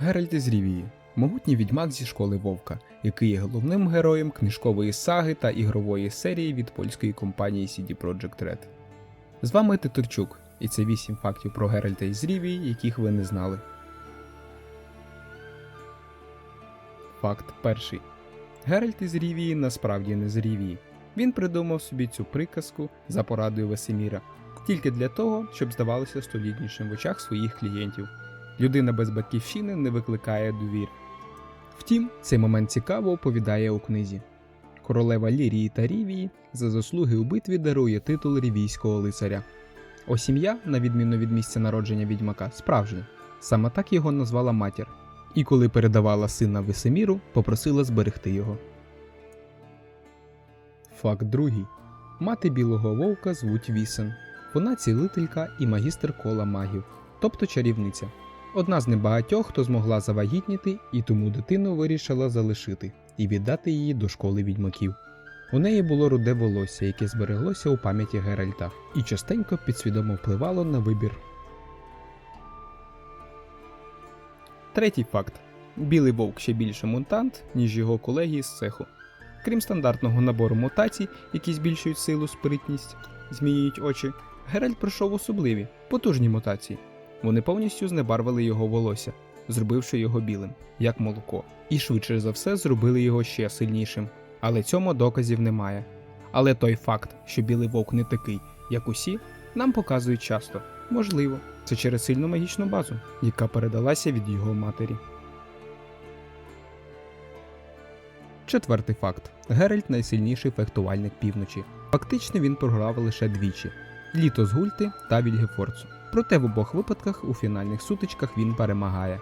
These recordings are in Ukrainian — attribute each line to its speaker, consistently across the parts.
Speaker 1: Геральт із Рівії могутній відьмак зі школи Вовка, який є головним героєм книжкової саги та ігрової серії від польської компанії CD Projekt Red. З вами Титурчук, і це 8 фактів про Геральта із Рівії, яких ви не знали. Факт перший. Геральт із Рівії насправді не з Рівії. Він придумав собі цю приказку за порадою Весеміра тільки для того, щоб здавалося столітнішим в очах своїх клієнтів. Людина без батьківщини не викликає довір. Втім, цей момент цікаво оповідає у книзі. Королева Лірії та Рівії за заслуги у битві дарує титул рівійського лицаря. Ось ім'я, на відміну від місця народження відьмака, справжнє. Саме так його назвала матір. І коли передавала сина Весеміру, попросила зберегти його. Факт другий. Мати білого вовка звуть Вісен. Вона цілителька і магістр кола магів, тобто чарівниця. Одна з небагатьох, хто змогла завагітніти, і тому дитину вирішила залишити і віддати її до школи відьмаків. У неї було руде волосся, яке збереглося у пам'яті Геральта, і частенько підсвідомо впливало на вибір. Третій факт: білий вовк ще більше мутант, ніж його колеги з цеху. Крім стандартного набору мутацій, які збільшують силу, спритність, змінюють очі, Геральт пройшов особливі, потужні мутації. Вони повністю знебарвили його волосся, зробивши його білим, як молоко, і швидше за все зробили його ще сильнішим. Але цьому доказів немає. Але той факт, що білий вовк не такий, як усі, нам показують часто. Можливо, це через сильну магічну базу, яка передалася від його матері. Четвертий факт: Геральт найсильніший фехтувальник півночі. Фактично він програв лише двічі: літо з Гульти та Вільгефорцу. Проте в обох випадках у фінальних сутичках він перемагає.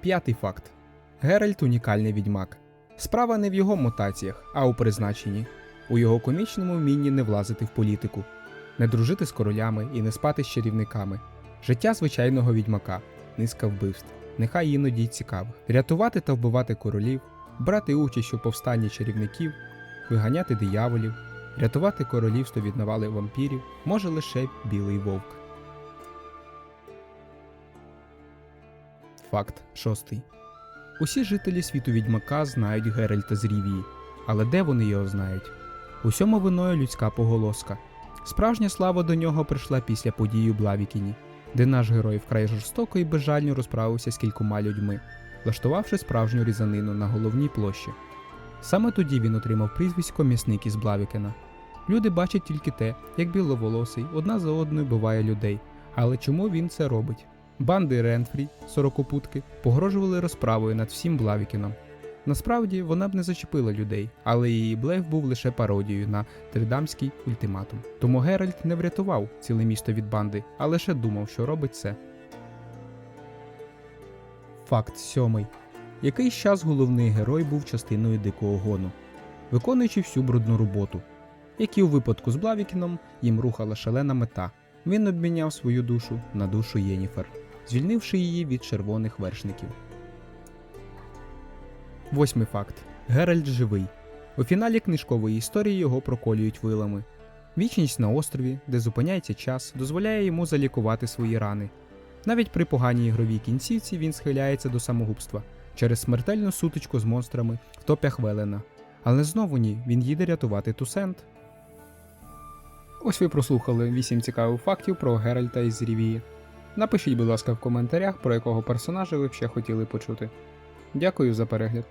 Speaker 1: П'ятий факт: Геральт унікальний відьмак. Справа не в його мутаціях, а у призначенні, у його комічному вмінні не влазити в політику, не дружити з королями і не спати з чарівниками. Життя звичайного відьмака, низка вбивств, нехай іноді й цікавих, рятувати та вбивати королів, брати участь у повстанні чарівників, виганяти дияволів, рятувати королівство від навали вампірів може лише білий вовк. Факт шостий. Усі жителі світу відьмака знають Геральта з Рівії, але де вони його знають? Усьому виною людська поголоска. Справжня слава до нього прийшла після події у Блавікіні, де наш герой вкрай жорстоко і безжально розправився з кількома людьми, влаштувавши справжню різанину на головній площі. Саме тоді він отримав прізвисько м'ясник із Блавікена. Люди бачать тільки те, як біловолосий одна за одною биває людей. Але чому він це робить? Банди Ренфрі, сорокопутки, погрожували розправою над всім Блавікіном. Насправді вона б не зачепила людей, але її блеф був лише пародією на тридамський ультиматум. Тому Геральт не врятував ціле місто від банди, а лише думав, що робить це. Факт сьомий. Якийсь час головний герой був частиною дикого гону, виконуючи всю брудну роботу. Як і у випадку з Блавікіном, їм рухала шалена мета. Він обміняв свою душу на душу Єніфер, звільнивши її від червоних вершників. Восьмий факт: Геральт живий. У фіналі книжкової історії його проколюють вилами. Вічність на острові, де зупиняється час, дозволяє йому залікувати свої рани. Навіть при поганій ігровій кінцівці він схиляється до самогубства через смертельну сутичку з монстрами в топях Велена. Але знову ні, він їде рятувати Тусент. Ось ви прослухали 8 цікавих фактів про Геральта із Рівії. Напишіть, будь ласка, в коментарях, про якого персонажа ви б ще хотіли почути. Дякую за перегляд.